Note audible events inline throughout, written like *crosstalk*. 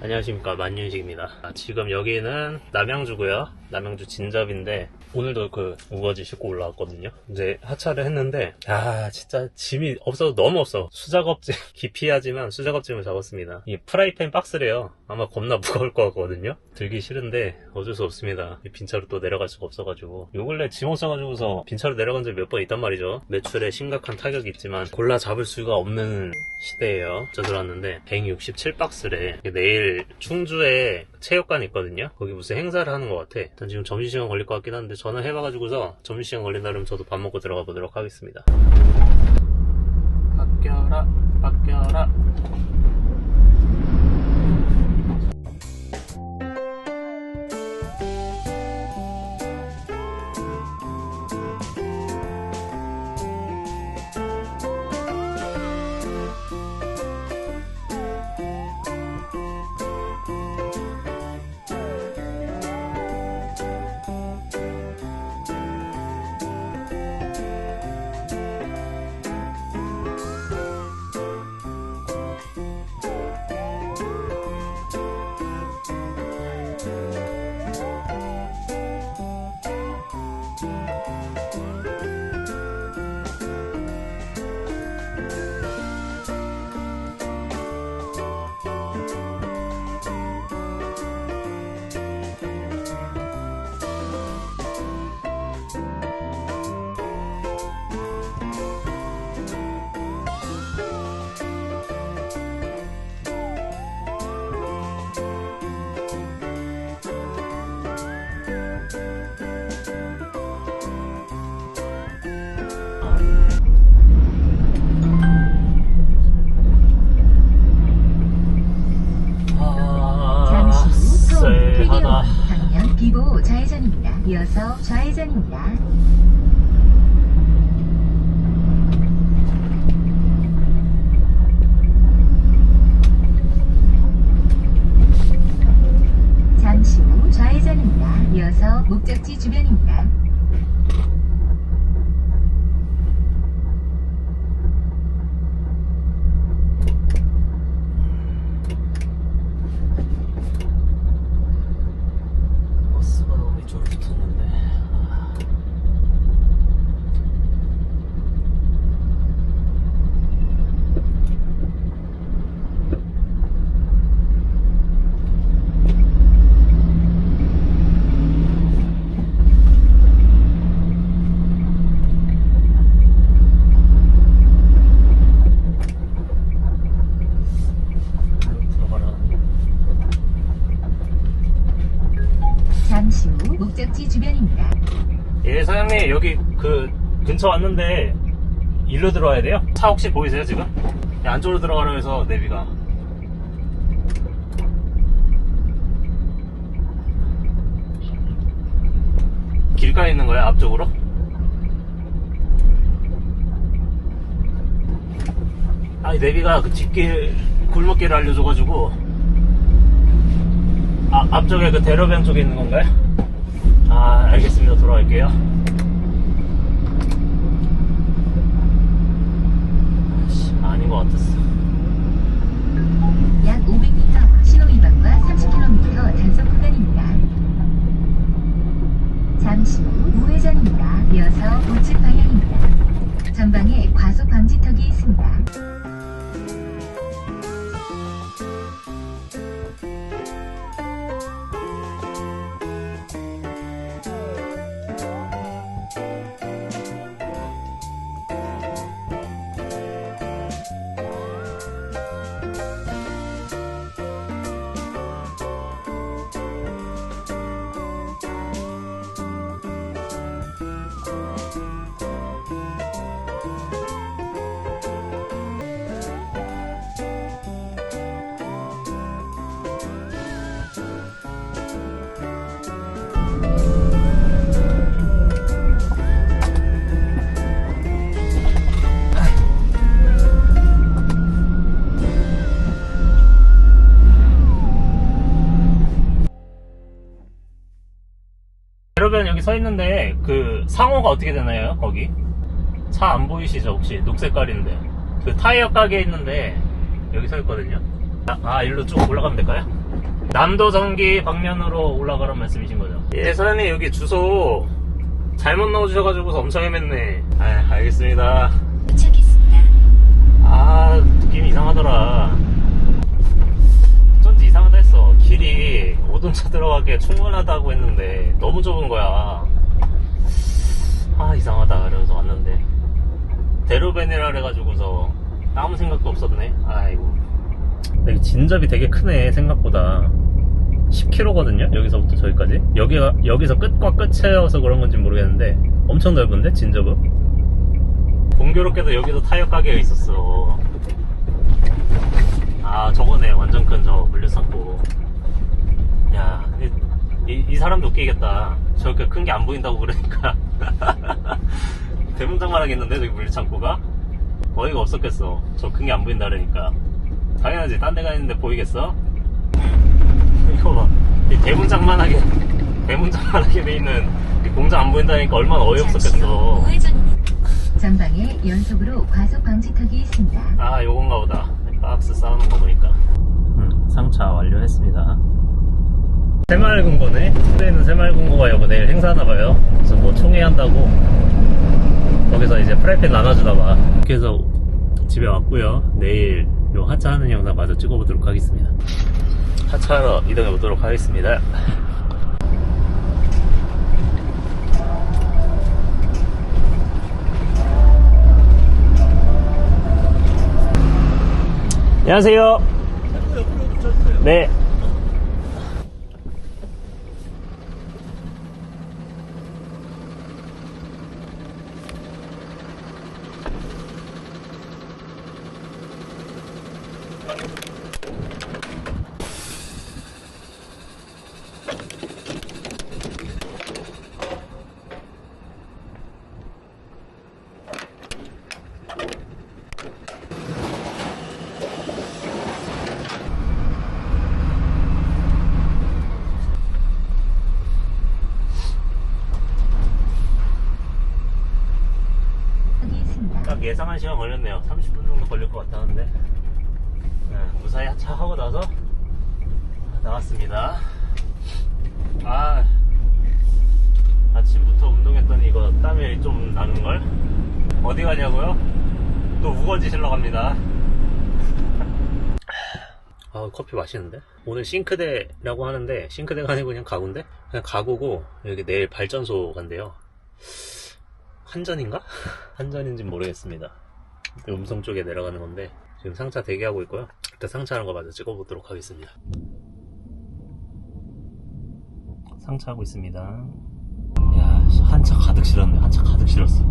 안녕하십니까. 만윤식입니다. 아, 지금 여기는 남양주고요. 남양주 진접인데 오늘도 그 우거지 싣고 올라왔거든요. 이제 하차를 했는데 아 진짜 짐이 없어도 너무 없어. 수작업질 *laughs* 기피하지만 수작업질을 잡았습니다. 이 프라이팬 박스래요 아마 겁나 무거울 것 같거든요? 들기 싫은데 어쩔 수 없습니다. 이 빈차로 또 내려갈 수가 없어가지고. 요 근래 짐 없어가지고서 빈차로 내려간 적이 몇 번 있단 말이죠. 매출에 심각한 타격이 있지만 골라 잡을 수가 없는 시대예요. 저 들어왔는데 167박스래. 내일 충주에 체육관 있거든요. 거기 무슨 행사를 하는 것 같아. 일단 지금 점심시간 걸릴 것 같긴 한데 전화 해봐가지고서 점심시간 걸린다 그러면 저도 밥 먹고 들어가 보도록 하겠습니다. 바뀌어라 바뀌어라 отец, я тебе 후 목적지 주변입니다. 예, 사장님, 여기 그 근처 왔는데 일로 들어와야 돼요? 차 혹시 보이세요, 지금? 예, 안쪽으로 들어가라 해서 내비가. 길가에 있는 거야, 앞쪽으로? 아니, 내비가 그 뒷길, 골목길을 알려줘가지고. 아, 앞쪽에 그 대로변 쪽에 있는 건가요? 아, 알겠습니다. 돌아갈게요. 아씨, 아닌 것 같았어. 약 500m 신호위반과 30km 단속 구간입니다. 잠시 후 우회전입니다. 이어서 우측 방향입니다. 대로변 여기 서 있는데 그 상호가 어떻게 되나요? 거기 차 안 보이시죠 혹시 녹색깔인데 그 타이어 가게 있는데 여기 서 있거든요. 아, 아 일로 쭉 올라가면 될까요? 남도 전기 방면으로 올라가란 말씀이신 거죠? 예, 사장님 여기 주소 잘못 넣어주셔가지고서 엄청 헤맸네. 아, 알겠습니다. 아, 느낌이 이상하더라. 어쩐지 이상하다 했어. 길이 들어가기에 충분하다고 했는데 너무 좁은 거야. 아, 이상하다. 그래서 왔는데. 대로변이라 그래가지고서 아무 생각도 없었네. 아이고. 여기 진접이 되게 크네, 생각보다. 10km거든요? 여기서부터 저기까지. 여기가, 여기서 끝과 끝이어서 그런 건지 모르겠는데, 엄청 넓은데, 진접은? 공교롭게도 여기도 타이어 가게가 있었어. 아, 저거네. 완전 큰 저 물류창고. 야, 이, 이, 이 사람도 웃기겠다. 저렇게 큰 게 안 보인다고 그러니까. *laughs* 대문짝만 하겠는데, 저기 물류창고가? 어이가 없었겠어. 저 큰 게 안 보인다 그러니까. 당연하지. 딴 데가 있는데 보이겠어? 이거 봐. 이 대문짝만하게, 대문짝만하게 돼 있는 이 공장 안 보인다니까 얼마나 어이없었겠어. 전방에 연속으로 과속 방지턱이 있습니다. 아, 요건가 보다. 박스 쌓아놓은 거 보니까. 음, 상차 완료했습니다. 새마을금고네? 스페인은 새마을금고가 여보 내일 행사하나봐요. 그래서 뭐 총회한다고. 거기서 이제 프라이팬 나눠주나봐. 이렇게 해서 집에 왔고요 내일 요 하차하는 영상 마저 찍어보도록 하겠습니다. 하차하러 이동해보도록 하겠습니다. 안녕하세요. 네. 여기 있습니다. 딱 예상한 시간 걸렸네요. 30분 정도 걸릴 것 같다는데. 네, 무사히 하차하고 나서 나왔습니다. 아, 아침부터 운동했더니 이거 땀이 좀 나는걸? 어디 가냐고요? 또 우거지실러 갑니다. *laughs* 아, 커피 맛있는데? 오늘 싱크대라고 하는데, 싱크대가 아니고 그냥 가구인데? 그냥 가구고, 여기 내일 발전소 간대요. 한전인가? *laughs* 한전인지 모르겠습니다. 음성 쪽에 내려가는 건데 지금 상차 대기하고 있고요. 일단 상차하는 거 마저 찍어보도록 하겠습니다. 상차하고 있습니다. 야, 한차 가득 실었네. 한차 가득 실었어.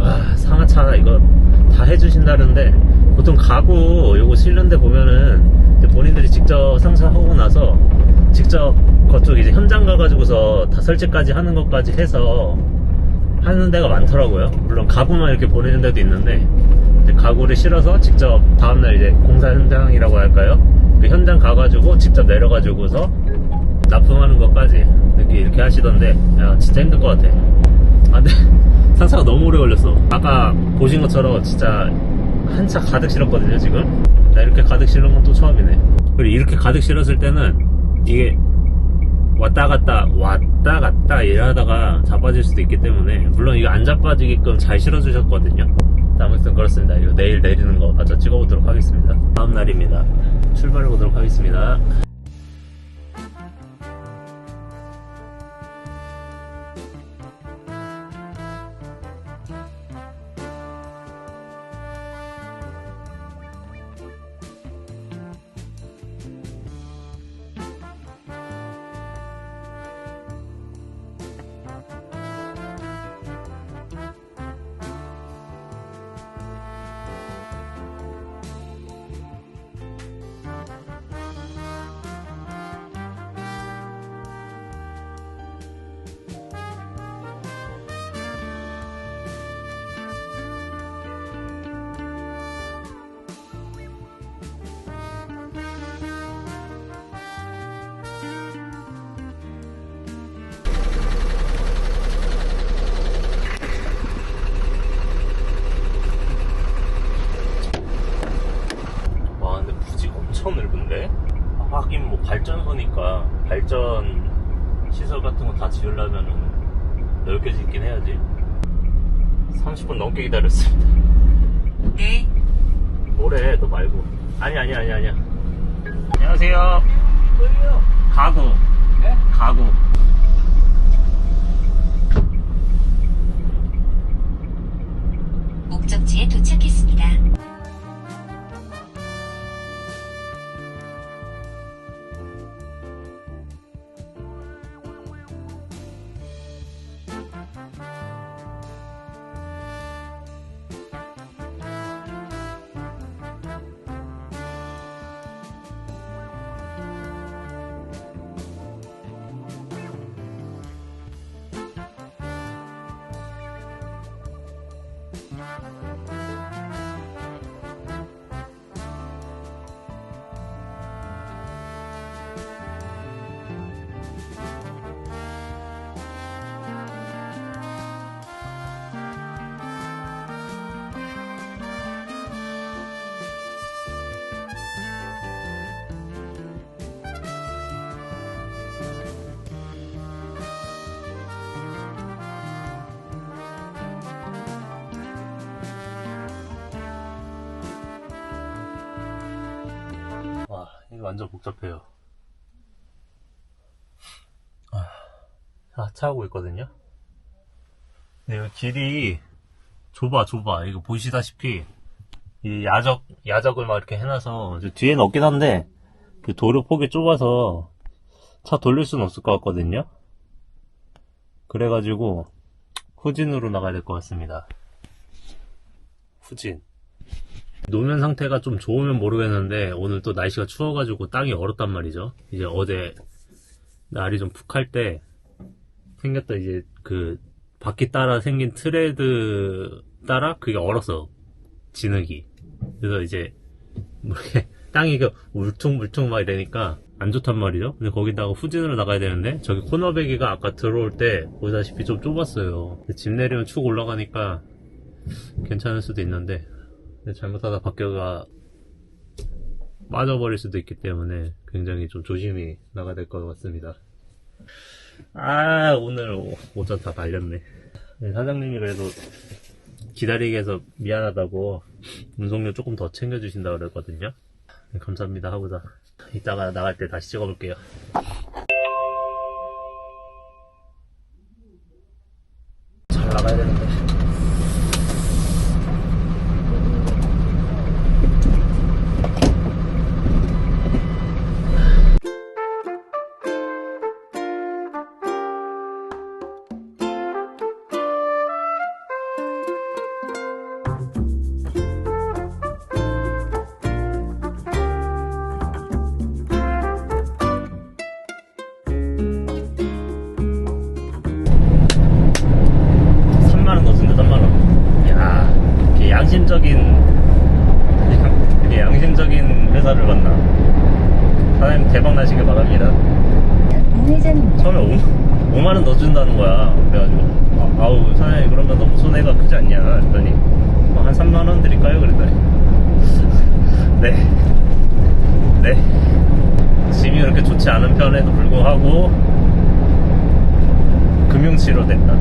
아, 상하차 이거 다 해주신다는데 보통 가구 요거 실는데 보면은 이제 본인들이 직접 상차하고 나서 직접 그쪽 이제 현장 가가지고서 다 설치까지 하는 것까지 해서 하는 데가 많더라고요. 물론 가구만 이렇게 보내는 데도 있는데 가구를 실어서 직접 다음날 이제 공사 현장이라고 할까요? 그 현장 가가지고 직접 내려가지고서 납품하는 것까지 이렇게 이렇게 하시던데 야 진짜 힘들 것 같아. 아 근데 *laughs* 상사가 너무 오래 걸렸어. 아까 보신 것처럼 진짜 한 차 가득 실었거든요 지금. 나 이렇게 가득 실은 건 또 처음이네. 그리고 이렇게 가득 실었을 때는 이게 왔다 갔다 왔다 갔다 일하다가 자빠질 수도 있기 때문에 물론 이거 안 자빠지게끔 잘 실어주셨거든요. 아무튼 그렇습니다. 이거 내일 내리는 거 마저 찍어보도록 하겠습니다. 다음 날입니다. 출발해 보도록 하겠습니다 같은데? 하긴 뭐 발전소니까 발전 시설 같은 거 다 지으려면은 넓게 짓긴 해야지. 30분 넘게 기다렸습니다. 네. 뭐래, 또 말고. 아니, 아니, 아니, 아니야. 안녕하세요. 가구. 가구. 목적지 이거 완전 복잡해요. 아, 하차하고 있거든요. 근데 여기 길이 좁아, 좁아. 이거 보시다시피, 이 야적, 야적을 막 이렇게 해놔서, 뒤에는 없긴 한데, 그 도로 폭이 좁아서 차 돌릴 수는 없을 것 같거든요. 그래가지고, 후진으로 나가야 될 것 같습니다. 후진. 노면 상태가 좀 좋으면 모르겠는데 오늘 또 날씨가 추워가지고 땅이 얼었단 말이죠. 이제 어제 날이 좀 푹할 때 생겼던 이제 그 바퀴 따라 생긴 트레드 따라 그게 얼었어 진흙이. 그래서 이제 뭐 *laughs* 땅이 그 울퉁불퉁 막 이러니까 안 좋단 말이죠. 근데 거기다가 후진으로 나가야 되는데 저기 코너베기가 아까 들어올 때 보다시피 좀 좁았어요. 집 내리면 축 올라가니까 괜찮을 수도 있는데 잘못하다 바퀴가 빠져버릴 수도 있기 때문에 굉장히 좀 조심히 나가야 될 것 같습니다. 아, 오늘 오- 오전 다 달렸네. 네, 사장님이 그래도 기다리게 해서 미안하다고 운송료 조금 더 챙겨주신다고 그랬거든요. 네, 감사합니다 하고자 이따가 나갈 때 다시 찍어볼게요. 잘 나가야 되는데. 양심적인 이게 양심적인 회사를 만나. 사장님 대박 나시길 바랍니다. 우회전입니다. 처음에 5, 만원 넣어준다는 거야. 그래가지고 아, 우 사장님 그러면 너무 손해가 크지 않냐? 했더니 뭐 한 3만원 드릴까요? 그랬더니. *laughs* 네. 네. 짐이 그렇게 좋지 않은 편에도 불구하고 금융치료 됐다